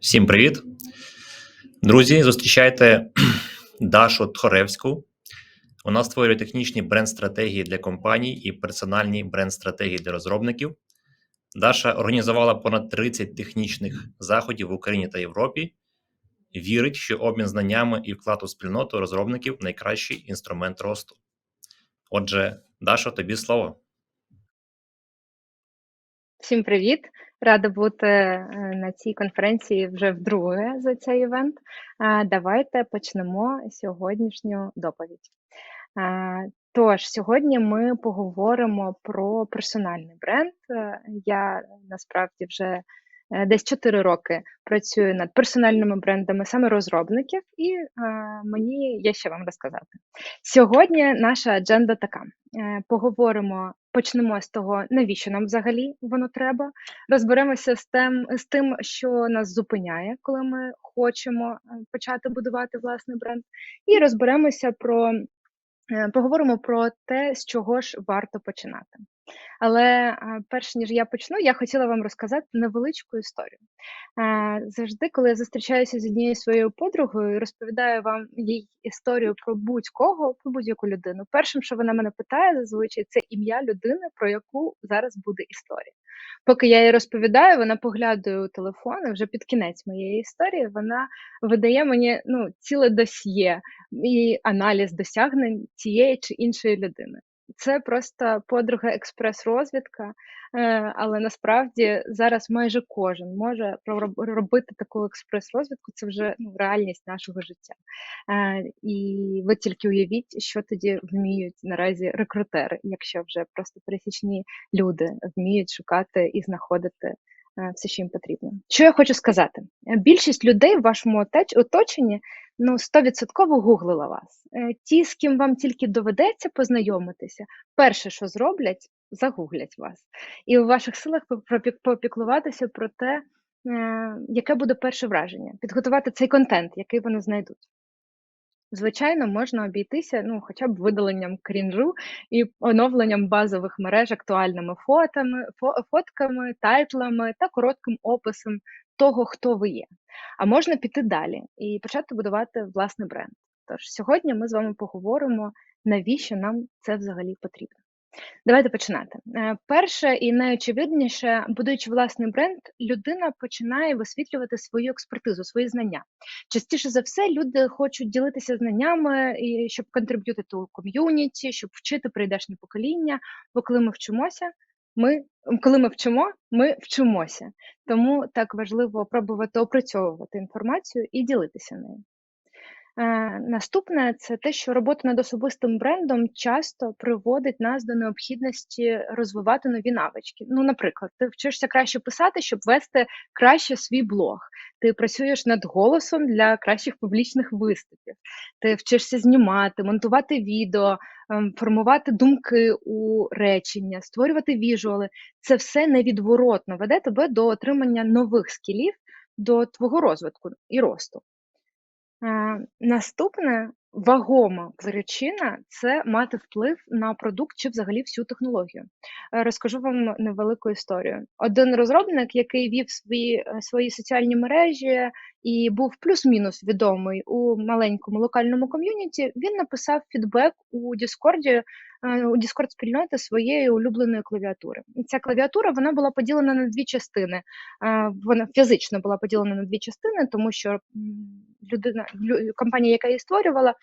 Всім привіт! Друзі, зустрічайте Дашу Тхоревську. Вона створює технічні бренд-стратегії для компаній і персональні бренд-стратегії для розробників. Даша організувала понад 30 технічних заходів в Україні та Європі. Вірить, що обмін знаннями і вклад у спільноту розробників найкращий інструмент росту. Отже, Даша, тобі слово. Всім привіт! Рада бути е, на цій конференції вже вдруге за цей івент. Давайте почнемо сьогоднішню доповідь. Тож, сьогодні ми поговоримо про персональний бренд. Е, Я насправді вже десь 4 роки працюю над персональними брендами саме розробників, і е, мені є що вам розказати. Сьогодні наша адженда така: Е, поговоримо, почнемо з того, навіщо нам взагалі воно треба. Розберемося з тим, з тим, що нас зупиняє, коли ми хочемо е, почати будувати власний бренд, і розберемося про е, поговоримо про те, з чого ж варто починати. Але перш ніж я почну, я хотіла вам розказати невеличку історію. Завжди, коли я зустрічаюся з однією своєю подругою і розповідаю вам їй історію про будь-кого, про будь-яку людину. Першим, що вона мене питає, зазвичай це ім'я людини, про яку зараз буде історія. Поки я їй розповідаю, вона поглядає у телефон, і вже під кінець моєї історії вона видає мені ну, ціле досьє і аналіз досягнень тієї чи іншої людини. Це просто подруга експрес-розвідка, е, але насправді зараз майже кожен може робити таку експрес-розвідку. Це вже ну, реальність нашого життя. Е, І ви тільки уявіть, що тоді вміють наразі рекрутери, якщо вже просто пересічні люди вміють шукати і знаходити е, все, що їм потрібно. Що я хочу сказати? Більшість людей в вашому оточенні ну, 100% гуглила вас. Е, Ті, з ким вам тільки доведеться познайомитися, перше, що зроблять, загуглять вас. І у ваших силах попіклуватися про те, е, яке буде перше враження, підготувати цей контент, який вони знайдуть. Звичайно, можна обійтися ну, хоча б видаленням крінжу і оновленням базових мереж актуальними фотами, фотками, тайтлами та коротким описом того, хто ви є. А можна піти далі і почати будувати власний бренд. Тож сьогодні ми з вами поговоримо, навіщо нам це взагалі потрібно. Давайте починати. Е, Перше і найочевидніше, будуючи власний бренд, людина починає висвітлювати свою експертизу, свої знання. Частіше за все, люди хочуть ділитися знаннями, і щоб контриб'ютити у ком'юніті, щоб вчити прийдешнє покоління. Бо коли ми вчимося, ми коли ми вчимо, ми вчимося. Тому так важливо пробувати опрацьовувати інформацію і ділитися нею. Е, Наступне це те, що робота над особистим брендом часто приводить нас до необхідності розвивати нові навички. Ну, наприклад, ти вчишся краще писати, щоб вести краще свій блог. Ти працюєш над голосом для кращих публічних виступів. Ти вчишся знімати, монтувати відео, ем, формувати думки у речення, створювати віжуали. Це все невідворотно веде тебе до отримання нових скілів, до твого розвитку і росту. Е, Наступне вагома причина це мати вплив на продукт чи взагалі всю технологію. Е, Розкажу вам невелику історію. Один розробник, який вів свої, е, свої соціальні мережі і був плюс-мінус відомий у маленькому локальному ком'юніті, він написав фідбек у Діскорді, у Discord спільноти своєї улюбленої клавіатури. І Ця клавіатура вона була поділена на дві частини. Е, Вона фізично була поділена на дві частини, тому що людина, компанія, яка її створювала,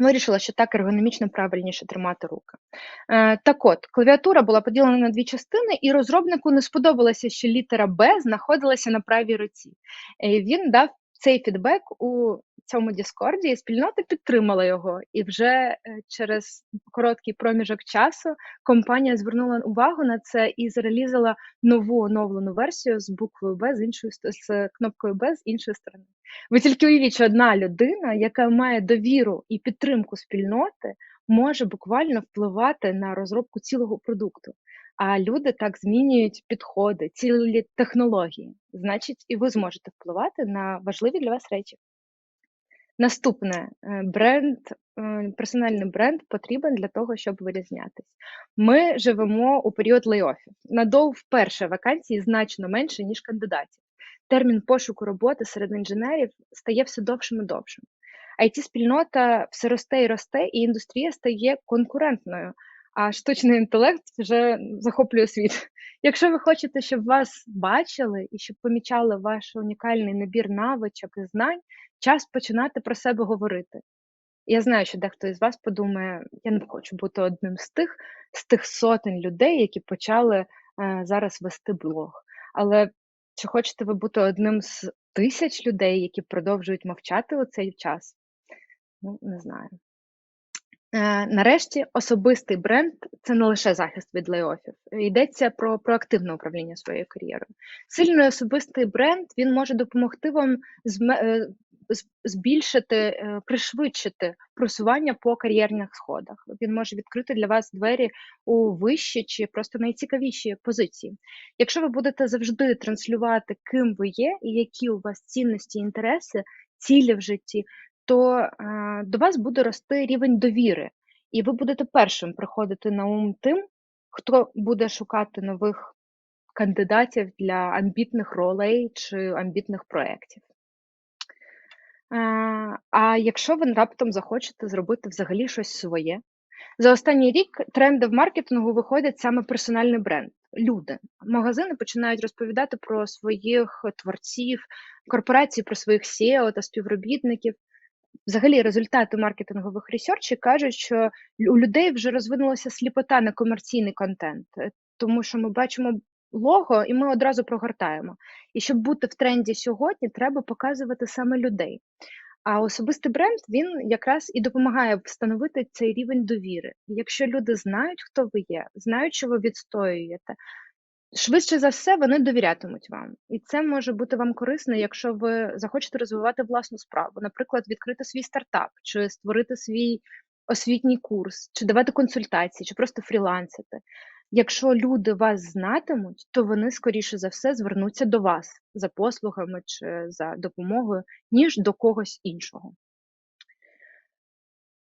вирішила, що так ергономічно правильніше тримати руки. Е, так от, клавіатура була поділена на дві частини, і розробнику не сподобалося, що літера Б знаходилася на правій руці. Е, він дав цей фідбек у цьому Діскорді, і спільнота підтримала його. І вже е, через короткий проміжок часу компанія звернула увагу на це і зарелізала нову оновлену версію з буквою Б з іншої з кнопкою Б з іншої сторони. Ви тільки уявіть, що одна людина, яка має довіру і підтримку спільноти, може буквально впливати на розробку цілого продукту. А люди так змінюють підходи, цілі технології. Значить, і ви зможете впливати на важливі для вас речі. Наступне е, бренд, е, персональний бренд потрібен для того, щоб вирізнятись. Ми живемо у період лейофів. Надов вперше вакансії значно менше, ніж кандидатів. термін пошуку роботи серед інженерів стає все довшим і довшим. IT-спільнота все росте і росте, і індустрія стає конкурентною, а штучний інтелект вже захоплює світ. Якщо ви хочете, щоб вас бачили і щоб помічали ваш унікальний набір навичок і знань, час починати про себе говорити. Я знаю, що дехто із вас подумає, я не хочу бути одним з тих, з тих сотень людей, які почали е, зараз вести блог. Але чи хочете ви бути одним з тисяч людей, які продовжують мовчати у цей час? Ну, не знаю. Е, нарешті, особистий бренд це не лише захист від лейофів. Йдеться про проактивне управління своєю кар'єрою. Сильний особистий бренд він може допомогти вам е, збільшити, е, пришвидшити просування по кар'єрних сходах. Він може відкрити для вас двері у вищі чи просто найцікавіші позиції. Якщо ви будете завжди транслювати, ким ви є і які у вас цінності, інтереси, цілі в житті, то е, до вас буде рости рівень довіри, і ви будете першим приходити на ум тим, хто буде шукати нових кандидатів для амбітних ролей чи амбітних проєктів. Е, А якщо ви раптом захочете зробити взагалі щось своє, за останній рік тренди в маркетингу виходять саме персональний бренд. Люди, магазини починають розповідати про своїх творців, корпорації про своїх SEO та співробітників. Взагалі, результати маркетингових ресерчів кажуть, що у людей вже розвинулася сліпота на комерційний контент, е, тому що ми бачимо лого і ми одразу прогортаємо. І щоб бути в тренді сьогодні, треба показувати саме людей. А особистий бренд він якраз і допомагає встановити цей рівень довіри. Якщо люди знають, хто ви є, знають, що ви відстоюєте, швидше за все вони довірятимуть вам. І це може бути вам корисно, якщо ви захочете розвивати власну справу, наприклад, відкрити свій стартап, чи створити свій освітній курс, чи давати консультації, чи просто фрілансити. Якщо люди вас знатимуть, то вони скоріше за все звернуться до вас за послугами чи за допомогою, ніж до когось іншого.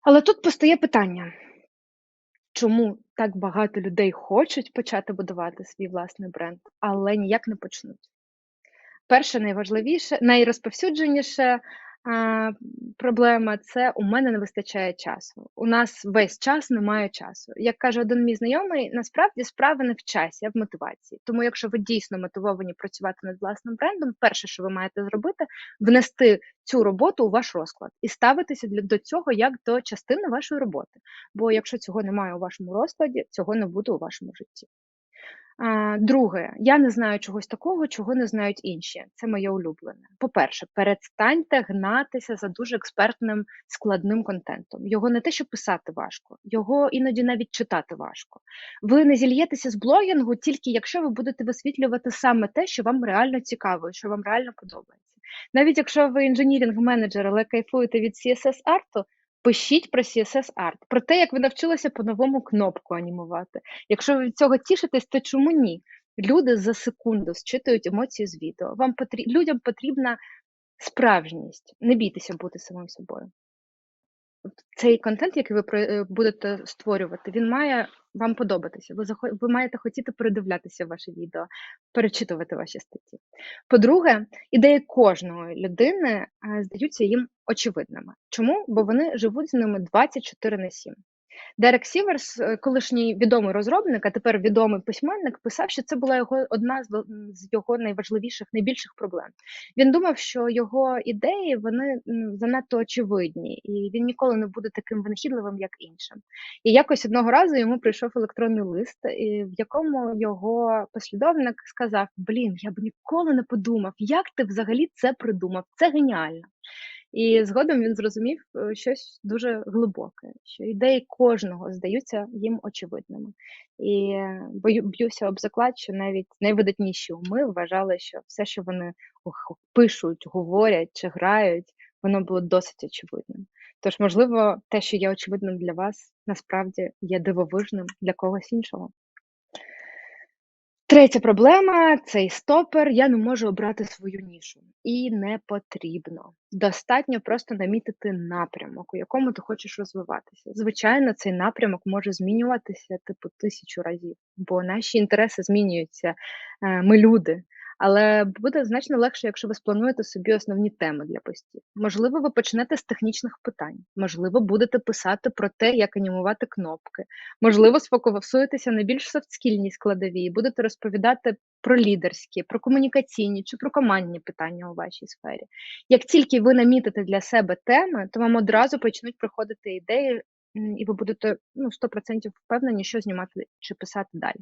Але тут постає питання: чому так багато людей хочуть почати будувати свій власний бренд, але ніяк не почнуть? Перше, найважливіше, найрозповсюдженіше проблема це у мене не вистачає часу. У нас весь час немає часу. Як каже один мій знайомий, насправді справа не в часі, а в мотивації. Тому, якщо ви дійсно мотивовані працювати над власним брендом, перше, що ви маєте зробити, внести цю роботу у ваш розклад і ставитися до цього як до частини вашої роботи. Бо якщо цього немає у вашому розкладі, цього не буде у вашому житті. Друге, я не знаю чогось такого, чого не знають інші. Це моє улюблене. По-перше, перестаньте гнатися за дуже експертним складним контентом. Його не те, що писати важко, його іноді навіть читати важко. Ви не зільєтеся з блогінгу тільки якщо ви будете висвітлювати саме те, що вам реально цікаво, що вам реально подобається. Навіть якщо ви інженірінг-менеджер, але кайфуєте від CSS арту, пишіть про CSS Art, про те, як ви навчилися по-новому кнопку анімувати. Якщо ви від цього тішитесь, то чому ні? Люди за секунду считують емоції з відео. Вам потріб... Людям потрібна справжність. Не бійтеся бути самим собою. Цей контент, який ви е, будете створювати, він має вам подобатися. Ви ви маєте хотіти передивлятися ваші відео, перечитувати ваші статті. По-друге, ідеї кожної людини е, здаються їм очевидними. Чому? Бо вони живуть з ними 24 на 7. Дерек Сіверс, е, колишній відомий розробник, а тепер відомий письменник, писав, що це була його одна з його найважливіших, найбільших проблем. Він думав, що його ідеї вони занадто очевидні, і він ніколи не буде таким винахідливим, як іншим. І якось одного разу йому прийшов електронний лист, в якому його послідовник сказав: Блін, я б ніколи не подумав, як ти взагалі це придумав? Це геніально. І згодом він зрозумів е, щось дуже глибоке, що ідеї кожного здаються їм очевидними. І е, б'юся об заклад, що навіть найвидатніші уми вважали, що все, що вони пишуть, говорять чи грають, воно було досить очевидним. Тож, можливо, те, що є очевидним для вас, насправді є дивовижним для когось іншого. Третя проблема цей стопер. Я не можу обрати свою нішу. І не потрібно. Достатньо просто намітити напрямок, у якому ти хочеш розвиватися. Звичайно, цей напрямок може змінюватися типу тисячу разів, бо наші інтереси змінюються. Е, Ми люди. Але буде значно легше, якщо ви сплануєте собі основні теми для постів. Можливо, ви почнете з технічних питань, можливо, будете писати про те, як анімувати кнопки, можливо, сфокусуєтеся на більш софтскільній складовій, будете розповідати про лідерські, про комунікаційні чи про командні питання у вашій сфері. Як тільки ви намітите для себе теми, то вам одразу почнуть приходити ідеї, і ви будете ну, 100% впевнені, що знімати чи писати далі.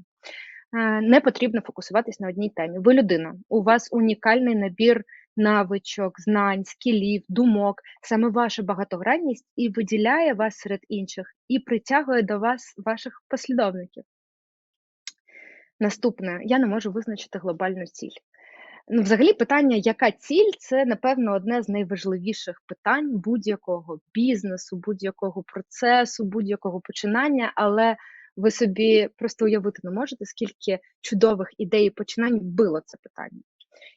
Е, Не потрібно фокусуватись на одній темі. Ви людина, у вас унікальний набір навичок, знань, скілів, думок. Саме ваша багатогранність і виділяє вас серед інших, і притягує до вас ваших послідовників. Наступне, я не можу визначити глобальну ціль. Ну, взагалі, питання, яка ціль, це напевно одне з найважливіших питань будь-якого бізнесу, будь-якого процесу, будь-якого починання, але ви собі просто уявити не можете, скільки чудових ідей і починань вбило це питання.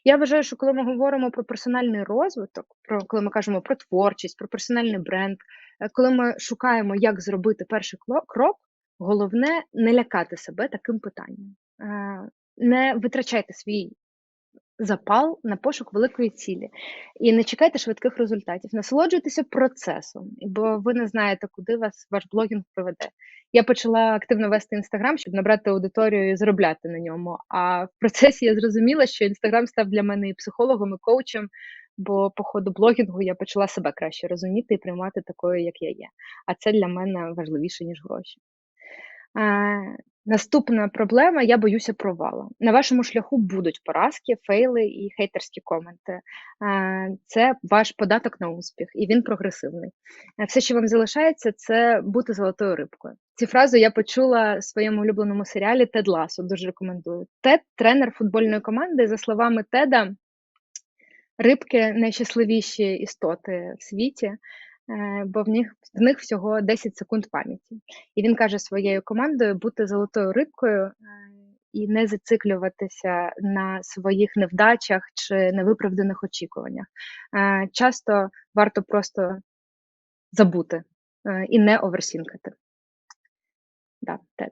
Я вважаю, що коли ми говоримо про персональний розвиток, про коли ми кажемо про творчість, про персональний бренд, е, коли ми шукаємо, як зробити перший крок, головне не лякати себе таким питанням. Е, Не витрачайте свій запал на пошук великої цілі і не чекайте швидких результатів. Насолоджуйтеся процесом, бо ви не знаєте, куди вас ваш блогінг приведе. Я почала активно вести інстаграм, щоб набрати аудиторію і заробляти на ньому. А в процесі я зрозуміла, що інстаграм став для мене і психологом, і коучем. Бо по ходу блогінгу я почала себе краще розуміти і приймати такою, як я є. А це для мене важливіше, ніж гроші. Наступна проблема: я боюся провалу. На вашому шляху будуть поразки, фейли і хейтерські коменти. Е, Це ваш податок на успіх, і він прогресивний. Е, Все, що вам залишається, це бути золотою рибкою. Ці фрази я почула в своєму улюбленому серіалі Тед Ласо. Дуже рекомендую. Тед тренер футбольної команди. За словами Теда, рибки найщасливіші істоти в світі. Е, бо в них в них всього 10 секунд пам'яті. І він каже своєю командою бути золотою рибкою е, і не зациклюватися на своїх невдачах чи невиправданих очікуваннях. Е, Часто варто просто забути і не оверсінкати. Да, Тед.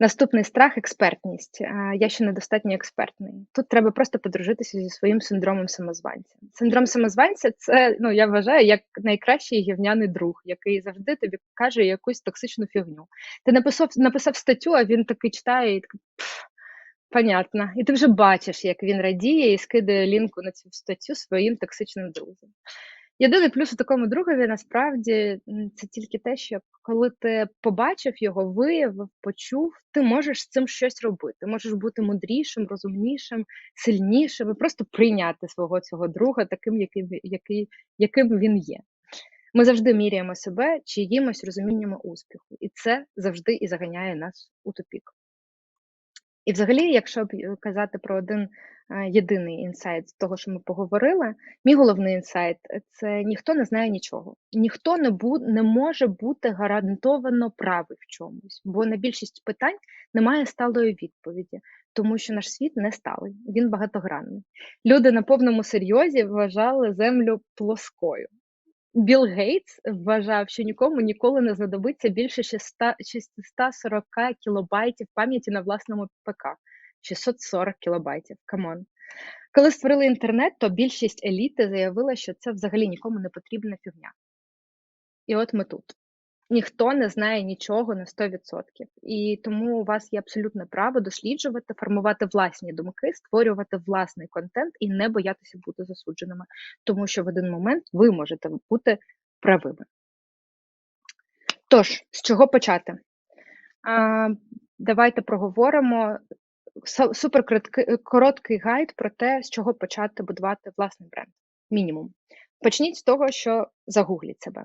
Наступний страх експертність. Я ще недостатньо експертний. Тут треба просто подружитися зі своїм синдромом самозванця. Синдром самозванця це, ну я вважаю, як найкращий гівняний друг, який завжди тобі каже якусь токсичну фігню. Ти написав написав статтю, а він такий читає і такий. Понятно. І ти вже бачиш, як він радіє і скидає лінку на цю статтю своїм токсичним друзям. Єдиний плюс у такому другові насправді це тільки те, що коли ти побачив його, виявив, почув, ти можеш з цим щось робити. Можеш бути мудрішим, розумнішим, сильнішим і просто прийняти свого цього друга таким, яким, який, яким він є. Ми завжди міряємо себе чиїмось розумінням успіху, і це завжди і заганяє нас у тупік. І взагалі, якщо б е, казати про один е, єдиний інсайт з того, що ми поговорили, мій головний інсайт це ніхто не знає нічого. Ніхто не бу, не може бути гарантовано правий в чомусь, бо на більшість питань немає сталої відповіді, тому що наш світ не сталий, він багатогранний. Люди на повному серйозі вважали землю плоскою. Білл Гейтс вважав, що нікому ніколи не знадобиться більше 600 640 кілобайтів пам'яті на власному ПК. 640 кілобайтів. Камон. Коли створили інтернет, то більшість еліти заявила, що це взагалі нікому не потрібна фігня. І от ми тут. Ніхто не знає нічого на 100%. І тому у вас є абсолютне право досліджувати, формувати власні думки, створювати власний контент і не боятися бути засудженими, тому що в один момент ви можете бути правими. Тож, з чого почати? А, давайте проговоримо супер короткий гайд про те, з чого почати будувати власний бренд. Мінімум. Почніть з того, що загугліть себе.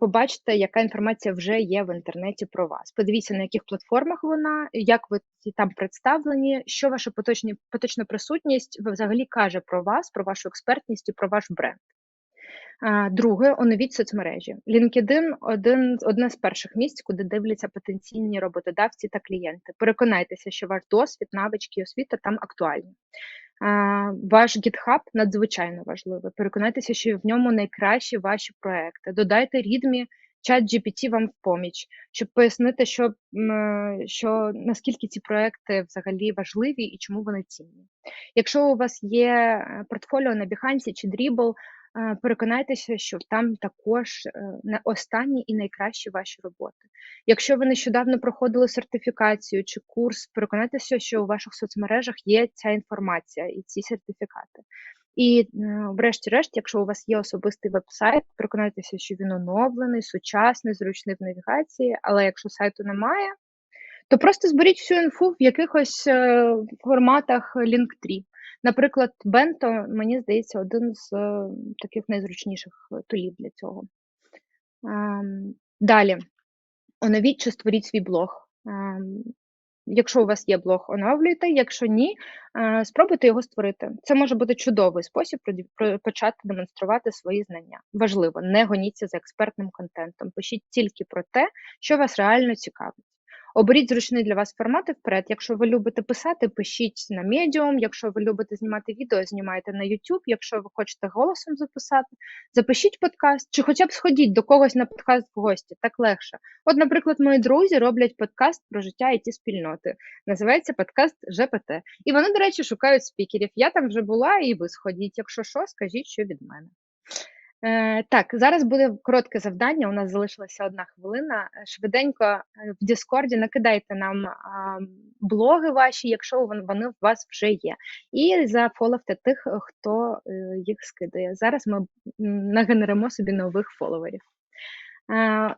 Побачите, яка інформація вже є в інтернеті про вас. Подивіться, на яких платформах вона, як ви там представлені, що ваша поточні, поточна присутність взагалі каже про вас, про вашу експертність і про ваш бренд. Друге, оновіть соцмережі. LinkedIn – один, одне з перших місць, куди дивляться потенційні роботодавці та клієнти. Переконайтеся, що ваш досвід, навички і освіта там актуальні. Ваш GitHub надзвичайно важливий. Переконайтеся, що в ньому найкращі ваші проекти. Додайте рідмі чат GPT вам в поміч, щоб пояснити, що, е, що наскільки ці проекти взагалі важливі і чому вони цінні. Якщо у вас є е, портфоліо на Behance чи Dribbble, переконайтеся, що там також е, останні і найкращі ваші роботи. Якщо ви нещодавно проходили сертифікацію чи курс, переконайтеся, що у ваших соцмережах є ця інформація і ці сертифікати. І, врешті-решт, якщо у вас є особистий веб-сайт, переконайтеся, що він оновлений, сучасний, зручний в навігації. Але якщо сайту немає, то просто зберіть всю інфу в якихось е, форматах Linktree. Наприклад, Bento, мені здається, один з е, таких найзручніших е, тулів для цього. Ем, Далі, оновіть чи створіть свій блог. Ем, Якщо у вас є блог, оновлюйте. Якщо ні, е, спробуйте його створити. Це може бути чудовий спосіб почати демонструвати свої знання. Важливо, не гоніться за експертним контентом. Пишіть тільки про те, що вас реально цікавить. Оберіть зручний для вас формат і вперед. Якщо ви любите писати, пишіть на Medium. Якщо ви любите знімати відео, знімайте на YouTube. Якщо ви хочете голосом записати, запишіть подкаст, чи хоча б сходіть до когось на подкаст в гості, так легше. От, наприклад, мої друзі роблять подкаст про життя it спільноти. Називається подкаст ЖПТ. І вони, до речі, шукають спікерів. Я там вже була, і ви сходіть. Якщо що, скажіть, що від мене. Е, так, зараз буде коротке завдання. У нас залишилася одна хвилина. Е, Швиденько е, в Діскорді накидайте нам а, блоги ваші, якщо вони в вас вже є. І зафоловте тих, е, хто е, їх скидає. Зараз ми нагенеримо собі нових фоловерів. Е,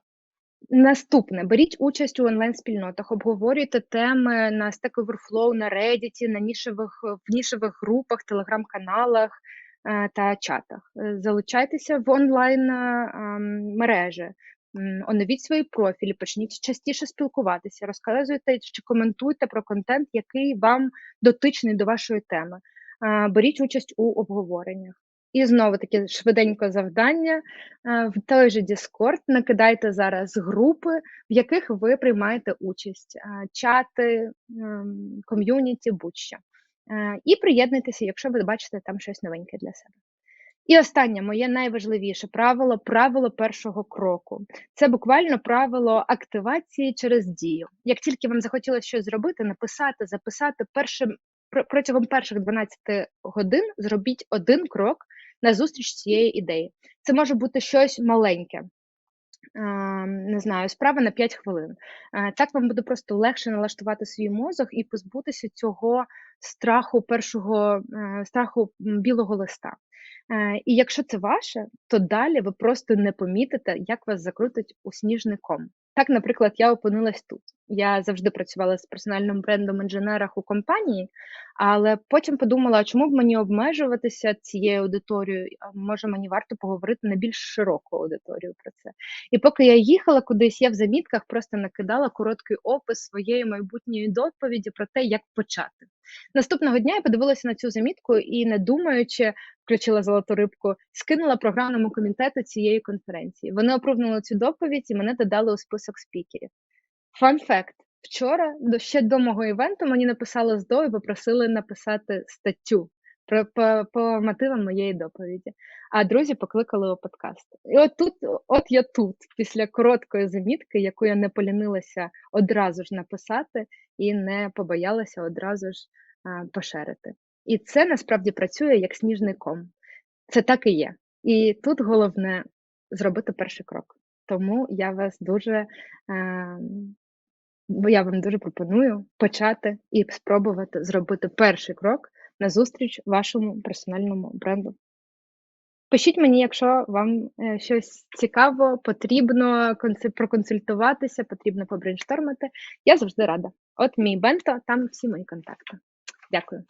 Наступне беріть участь у онлайн-спільнотах, обговорюйте теми на Stack Overflow, на Reddit, на нішевих в нішевих групах, телеграм-каналах е, та чатах. Е, Залучайтеся в онлайн е, ем, мережі, оновіть свої профілі, почніть частіше спілкуватися, розказуйте чи коментуйте про контент, який вам дотичний до вашої теми. Е, Беріть участь у обговореннях. І знову таке швиденько завдання. Е, В той же Discord накидайте зараз групи, в яких ви приймаєте участь, е, чати, ем, ком'юніті, будь-що. Е, І приєднуйтеся, якщо ви бачите там щось новеньке для себе. І останнє моє найважливіше правило правило першого кроку. Це буквально правило активації через дію. Як тільки вам захотілося щось зробити, написати, записати першим протягом перших 12 годин зробіть один крок на зустріч цієї ідеї. Це може бути щось маленьке. Не знаю, справа на 5 хвилин. Е, Так вам буде просто легше налаштувати свій мозок і позбутися цього страху першого е, страху білого листа. Е, І якщо це ваше, то далі ви просто не помітите, як вас закрутить у сніжний ком. Так, наприклад, я опинилась тут. Я завжди працювала з персональним брендом в інженерах у компанії, але потім подумала, чому б мені обмежуватися цією аудиторією? Може, мені варто поговорити на більш широку аудиторію про це. І поки я їхала кудись, я в замітках просто накидала короткий опис своєї майбутньої доповіді про те, як почати. Наступного дня я подивилася на цю замітку і, не думаючи, включила золоту рибку, скинула програмному комітету цієї конференції. Вони опрувнули цю доповідь і мене додали у список спікерів. Фан факт. Вчора, ще до мого івенту, мені написали з і попросили написати статтю про по, по мотивам моєї доповіді. А друзі покликали у подкаст. І от тут, от я тут, після короткої замітки, яку я не полінилася одразу ж написати і не побоялася одразу ж а, поширити. І це насправді працює як сніжний ком. Це так і є. І тут головне зробити перший крок. Тому я вас дуже е, бо я вам дуже пропоную почати і спробувати зробити перший крок на зустріч вашому персональному бренду. Пишіть мені, якщо вам е, щось цікаво, потрібно проконсультуватися, потрібно побрейнштормити. Я завжди рада. От мій бенто, там всі мої контакти. Дякую.